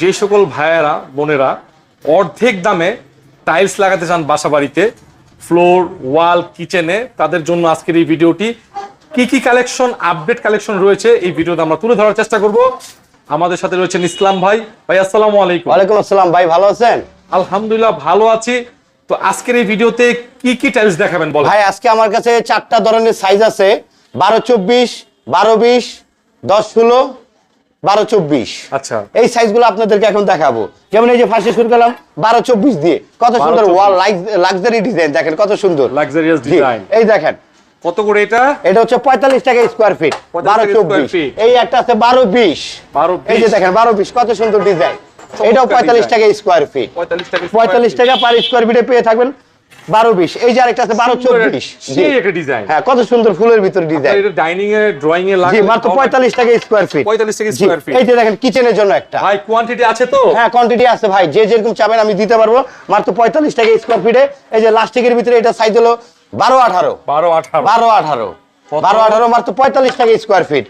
যে সকল ভাইয়েরা বোনেরা অর্ধেক দামে টাইলস লাগাতে চান বাসা বাড়িতে ফ্লোর ওয়াল কিচেনে তাদের জন্য আজকের এই ভিডিওটি। কি কি কালেকশন আপডেট কালেকশন রয়েছে এই ভিডিওতে আমরা তুলে ধরার চেষ্টা করব। আমাদের সাথে রয়েছেন ইসলাম ভাই। ভাই আসসালামু আলাইকুম। ওয়ালাইকুম আসসালাম। ভাই ভালো আছেন? আলহামদুলিল্লাহ ভালো আছি। তো আজকের এই ভিডিওতে কি কি টাইলস দেখাবেন বল ভাই আজকে আমার কাছে চারটা ধরনের সাইজ আছে। বারো চব্বিশ বারো বিশ দশ ষোলো বারো চব্বিশ। আচ্ছা। এই সাইজগুলো আপনাদেরকে এখন দেখাবো। যেমন এই যে ফার্স্টে শুরু করলাম বারো চব্বিশ দিয়ে। কত সুন্দর ওয়াল লাক্সারি ডিজাইন দেখেন কত সুন্দর। লাক্সারিয়াস ডিজাইন এই দেখেন। কত করে এটা? এটা হচ্ছে পঁয়তাল্লিশ টাকা স্কোয়ার ফিট বারো চব্বিশ। এই একটা আছে বারো বিশ। 12, এই যে দেখেন বারো বিশ কত সুন্দর ডিজাইন এটাও পঁয়তাল্লিশ টাকা স্কোয়ার ফিট 45 টাকা পঁয়তাল্লিশ টাকা পার স্কোয়ার ফিটে পেয়ে থাকবেন। বারো বিশ এই যে আরেকটা আছে বারো চব্বিশ। ডিজাইন হ্যাঁ কত সুন্দর ফুলের ভিতরে ডিজাইন এটা ডাইনিং এ ড্রয়িং এ জি লাগে মাত্র পঁয়তাল্লিশ টাকা স্কোয়ার ফিট 45 টাকা স্কোয়ার ফিট এইটা দেখেন কিচেনের জন্য একটা। ভাই কোয়ান্টিটি আছে তো? হ্যাঁ কোয়ান্টিটি আছে ভাই। যে যেরকম চাবেন আমি দিতে পারব। মাত্র পঁয়তাল্লিশ টাকা স্কোয়ার ফিটে এই যে লাস্টিকের ভিতরে এটা সাইজ হলো বারো আঠারো। 12 18 বারো আঠারো? বারো আঠারো মাত্র পঁয়তাল্লিশ টাকা স্কোয়ার ফিট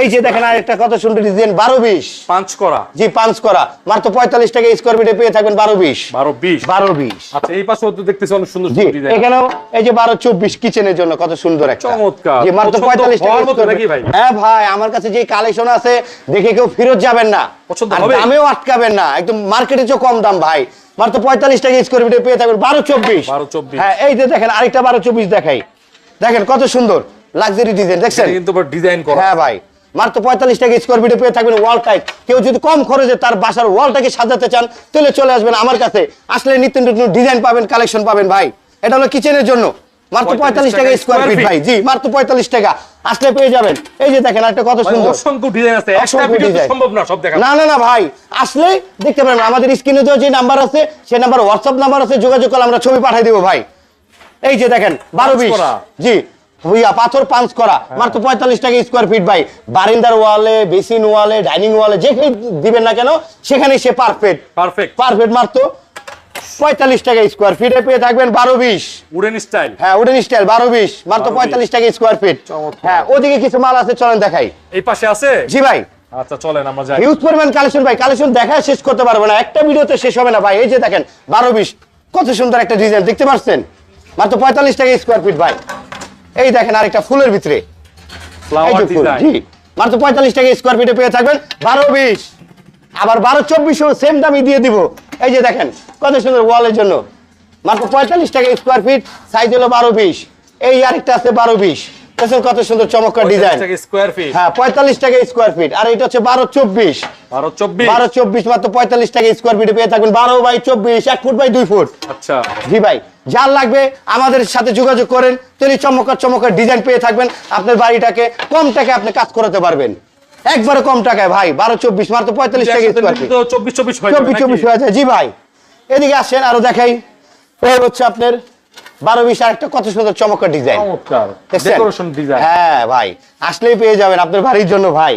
এই যে দেখেন আর একটা কত সুন্দর ডিজাইন বারো বিশ। পাঁচ করা। জি পাঁচ করা। মাত্র পঁয়তাল্লিশ টাকা স্কোয়ার ফিটে পেয়ে থাকবেন বারো বিশ। 12 20 বারো বিশ। আচ্ছা এই পাশে দেখতেছি অনেক সুন্দর জি ডিজাইন এখানেও এই যে বারো চব্বিশ কিচেনের জন্য কত সুন্দর একটা। চমৎকার। জি মাত্র পছন্দ পঁয়তাল্লিশ টাকা? হ্যাঁ ভাই আমার কাছে যে কালেকশন আছে দেখে কেউ ফেরত যাবেন না? দামেও আটকাবেন না। একদম মার্কেটে চেয়ে কম দাম ভাই। মাত্র পঁয়তাল্লিশ টাকা স্কোয়ার ফিটে পেয়ে থাকবেন বারো চব্বিশ। 12 24 হ্যাঁ এই যে দেখেন আরেকটা বারো চব্বিশ দেখাই। দেখেন কত সুন্দর। লাক্সারি ডিজাইন দেখছেন? কিন্তু ডিজাইন করা হ্যাঁ ভাই মাত্র পঁয়তাল্লিশ টাকা স্কোয়ার ফিটে পেয়ে থাকবেন ওয়াল কেউ যদি কম খরচে তার বাসার ওয়ালটাকে সাজাতে চান তাহলে চলে আসবেন আমার কাছে। আসলে নিত্য নতুন ডিজাইন পাবেন কালেকশন পাবেন ভাই। এটা হলো কিচেনের জন্য। মাত্র 45 পঁয়তাল্লিশ টাকা স্কোয়ার ফিট ভাই। জি মাত্র পঁয়তাল্লিশ টাকা। আসলে পেয়ে যাবেন। এই যে দেখেন একটা কত মানে সুন্দর। অসংখ্য ডিজাইন আছে। সম্ভব না সব দেখা না না না ভাই। আসলে দেখতে পারেন আমাদের স্ক্রিনে যে নাম্বার আছে সেই নাম্বার হোয়াটসঅ্যাপ নাম্বার আছে যোগাযোগ করলে আমরা ছবি পাঠিয়ে দেবো ভাই। এই যে দেখেন বারো বিশ। জি। পাথর পাঁচ করা। মাত্র পঁয়তাল্লিশ টাকা স্কোয়ার ফিট ভাই। বারিন্দার ওয়ালে বেসিন ওয়ালে ডাইনিং ওয়ালে যেখানে দিবেন না কেন সেখানে সে পারফেক্ট পারফেক্ট পারফেক্ট মাত্র পঁয়তাল্লিশ টাকা স্কোয়ার ফিটে পেয়ে থাকবেন বারো বিশ। উডেন স্টাইল হ্যাঁ উডেন স্টাইল বারো বিশ মাত্র পঁয়তাল্লিশ টাকা স্কোয়ার ফিট হ্যাঁ ওদিকে কিছু মাল আছে চলেন দেখাই। এই পাশে আছে? জি ভাই। আচ্ছা চলেন আমরা যাই। হিউজ পরিমাণ কালেকশন ভাই কালেকশন দেখা শেষ করতে পারব না। একটা ভিডিওতে শেষ হবে না ভাই। এই যে দেখেন বারো বিশ কত সুন্দর একটা ডিজাইন দেখতে পাচ্ছেন? মাত্র পঁয়তাল্লিশ টাকা স্কোয়ার ফিট ভাই। এই দেখেন আরেকটা ফুলের ভিতরে। মাত্র পঁয়তাল্লিশ টাকা স্কোয়ার ফিটে পেয়ে থাকবেন বারো বিশ। আবার বারো চব্বিশও সেম দামই দিয়ে দিব। এই যে দেখেন কত সুন্দর ওয়ালের জন্য। মাত্র পঁয়তাল্লিশ টাকা স্কোয়ার ফিট সাইজ হলো বারো বিশ। এই আরেকটা আছে বারো বিশ। কত সুন্দর চমৎকার ডিজাইন। স্কয়ার ফিট হ্যাঁ পঁয়তাল্লিশ টাকা স্কোয়ার ফিট আর এটা হচ্ছে বারো চব্বিশ। 12 24 বারো চব্বিশ মাত্র পঁয়তাল্লিশ টাকা স্কোয়ার ফিটে পেয়ে থাকবেন। বারো বাই চব্বিশ এক ফুট বাই দুই ফুট। আচ্ছা। জি ভাই যার লাগবে আমাদের সাথে যোগাযোগ করেন তিনি চমৎকার চমৎকার ডিজাইন পেয়ে থাকবেন। আপনার বাড়িটাকে কম টাকায় আপনি কাজ করাতে পারবেন। একবারে কম টাকায় ভাই বারো চব্বিশ মাত্র পঁয়তাল্লিশ টাকা স্কোয়ার ফিট তো 24 24 চব্বিশ চব্বিশ হয়ে যায়। জি ভাই এদিকে আসেন আরও দেখাই। হচ্ছে আপনার বারো বিশ আরেকটা কত সুন্দর চমৎকার ডিজাইন চমৎকার। ডেকোরেশন ডিজাইন হ্যাঁ ভাই আসলেই পেয়ে যাবেন আপনার বাড়ির জন্য ভাই।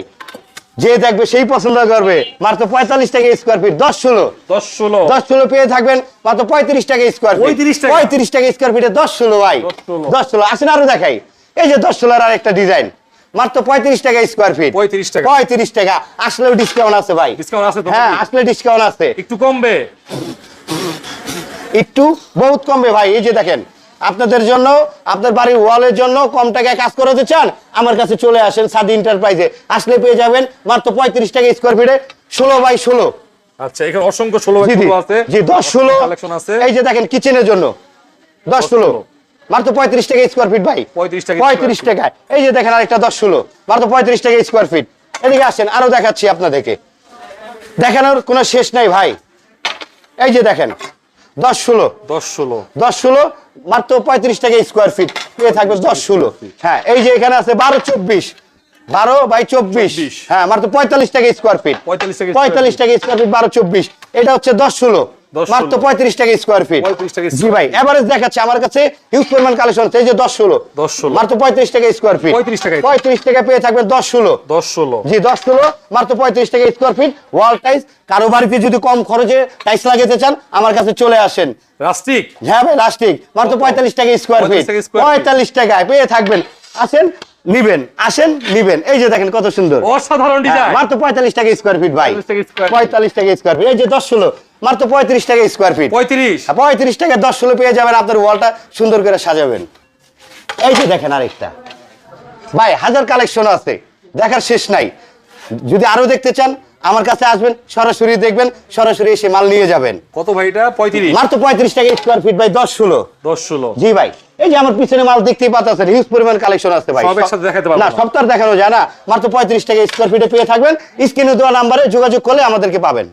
যে দেখবে সেই পছন্দ করবে। মাত্র পঁয়তাল্লিশ টাকা স্কোয়ার ফিট দশ ষোলো। 10 16 দশ ষোলো পেয়ে থাকবেন মাত্র পঁয়ত্রিশ টাকা স্কোয়ার ফিট 35 টাকা? পঁয়ত্রিশ টাকা স্কোয়ার ফিটে দশ ষোলো ভাই। 10 ষোলো। দশ ষোলো। আসেন আরও দেখাই। এই যে দশ ষোলোর আর একটা ডিজাইন মাত্র পঁয়ত্রিশ টাকা স্কোয়ার ফিট 35 টাকা। পঁয়ত্রিশ টাকা। আসলেও ডিসকাউন্ট আছে ভাই। ডিসকাউন্ট আছে হ্যাঁ আসলে ডিসকাউন্ট আছে। একটু কমবে। একটু বহুত কমবে ভাই। এই যে দেখেন আপনাদের জন্য আপনার বাড়ির ওয়ালের জন্য কম টাকায় কাজ করাতে চান আমার কাছে চলে আসেন সাদি এন্টারপ্রাইজে। আসলে পেয়ে যাবেন মাত্র পঁয়ত্রিশ টাকা স্কোয়ার ফিটে ষোলো বাই ষোলো। আচ্ছা এখানে অসংখ্য 16 জি জি। গুলো আছে। জি দশ ষোলো। এই যে দেখেন কিচেনের জন্য। দশ ষোলো। ষোলো। মাত্র পঁয়ত্রিশ টাকা স্কোয়ার ফিট ভাই। 35 টাকা পঁয়ত্রিশ টাকায়। এই যে দেখেন আরেকটা দশ ষোলো। মাত্র পঁয়ত্রিশ টাকা স্কোয়ার ফিট এদিকে আসেন আরও দেখাচ্ছি আপনাদেরকে। দেখানোর কোনো শেষ নাই ভাই। এই যে দেখেন দশ ষোলো। দশ ষোলো। দশ ষোলো মাত্র পঁয়ত্রিশ টাকা স্কোয়ার ফিট পেয়ে থাকবে দশ ষোলো। হ্যাঁ এই যে এখানে আছে বারো চব্বিশ। বারো বাই চব্বিশ। হ্যাঁ মাত্র পঁয়তাল্লিশ টাকা স্কোয়ার ফিট 45 টাকা পঁয়তাল্লিশ টাকা স্কোয়ার ফিট বারো চব্বিশ। এটা হচ্ছে দশ ষোলো। 10 মাত্র পঁয়ত্রিশ টাকা স্কোয়ার ফিট জি ভাই এভারেজ দেখাচ্ছে আমার কাছে হিউজ পরিমাণ কালেকশন এই যে দশ ষোলো। 10 16 মাত্র পঁয়ত্রিশ টাকা স্কোয়ার ফিট 35 টাকায়। পঁয়ত্রিশ টাকা পেয়ে থাকবে দশ ষোলো। 10 16 জি দশ ষোলো মাত্র পঁয়ত্রিশ টাকা স্কোয়ার ফিট ওয়াল টাইস কারও বাড়িতে যদি কম খরচে টাইস লাগাতে চান আমার কাছে চলে আসেন। রাস্টিক হ্যাঁ ভাই লাস্টিক মাত্র পঁয়তাল্লিশ টাকা স্কোয়ার ফিট 45 টাকা square feet। পঁয়তাল্লিশ টাকায় পেয়ে থাকবেন। আসেন নিবেন। আসেন নিবেন। এই যে দেখেন কত সুন্দর। অসাধারণ হ্যাঁ, ডিজাইন মাত্র পঁয়তাল্লিশ টাকা স্কোয়ার ফিট ভাই। 45 টাকা square feet। পঁয়তাল্লিশ টাকা স্কোয়ার ফিট এই যে দশ ষোলো মাত্র পঁয়ত্রিশ টাকা স্কোয়ার ফিট পঁয়ত্রিশ। পঁয়ত্রিশ টাকা দশ ষোলো পেয়ে যাবেন আপনার ওয়ালটা সুন্দর করে সাজাবেন। এই যে দেখেন আরেকটা। ভাই হাজার কালেকশন আছে। দেখার শেষ নাই। যদি আরও দেখতে চান আমার কাছে আসবেন সরাসরি দেখবেন সরাসরি এসে মাল নিয়ে যাবেন। কত ভাই এটা? পঁয়ত্রিশ। মাত্র পঁয়ত্রিশ টাকা স্কোয়ার ফিট ভাই দশ ষোলো। দশ ষোলো। জি ভাই এই যে আমার পিছনে মাল দেখতেই পাচ্ছেন হিউজ পরিমাণ কালেকশন আছে ভাই। দেখাতে না তো দেখানো যায় না। মাত্র পঁয়ত্রিশ টাকা স্কোয়ার ফিটে পেয়ে থাকবেন। স্ক্রিনে দেওয়া নাম্বারে যোগাযোগ করলে আমাদেরকে পাবেন।